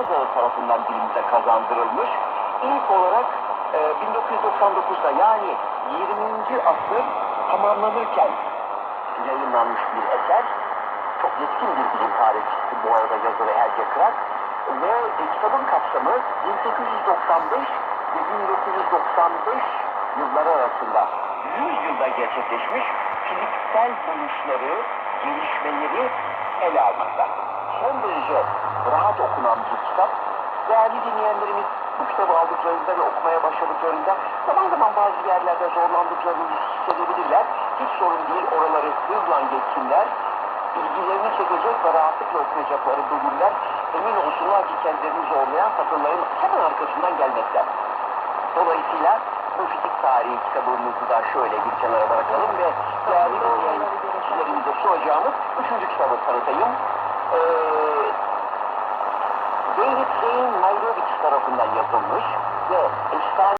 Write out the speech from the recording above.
bazıları tarafından dilimize kazandırılmış. İlk olarak e, 1999'da yani 20. asır tamamlanırken yayınlanmış bir eser. Çok yetkin bir bilim tarihçisi bu arada yazarı Helge Krak. Ve e, kitabın kapsamı 1895 ve 1995 yılları arasında 100 yılda gerçekleşmiş fiziksel buluşları, gelişmeleri ele almakta. Son derece rahat okunan bir kitap. Değerli dinleyenlerimiz bu kitabı aldıklarında ve okumaya başladıklarında zaman zaman bazı yerlerde zorlandıklarını hissedebilirler. Hiç sorun değil oraları hızla geçsinler. İlgilerini çekecek ve rahatlıkla okuyacakları bölümler emin olsunlar ki kendilerini zorlayan satırların hemen arkasından gelmekte. Dolayısıyla bu fizik tarihi kitabımızı da şöyle bir kenara bırakalım ve değerli dinleyicilerimize soracağımız üçüncü kitabı tanıtayım. Ee, David Zane Meyrovich tarafından yazılmış ve efsane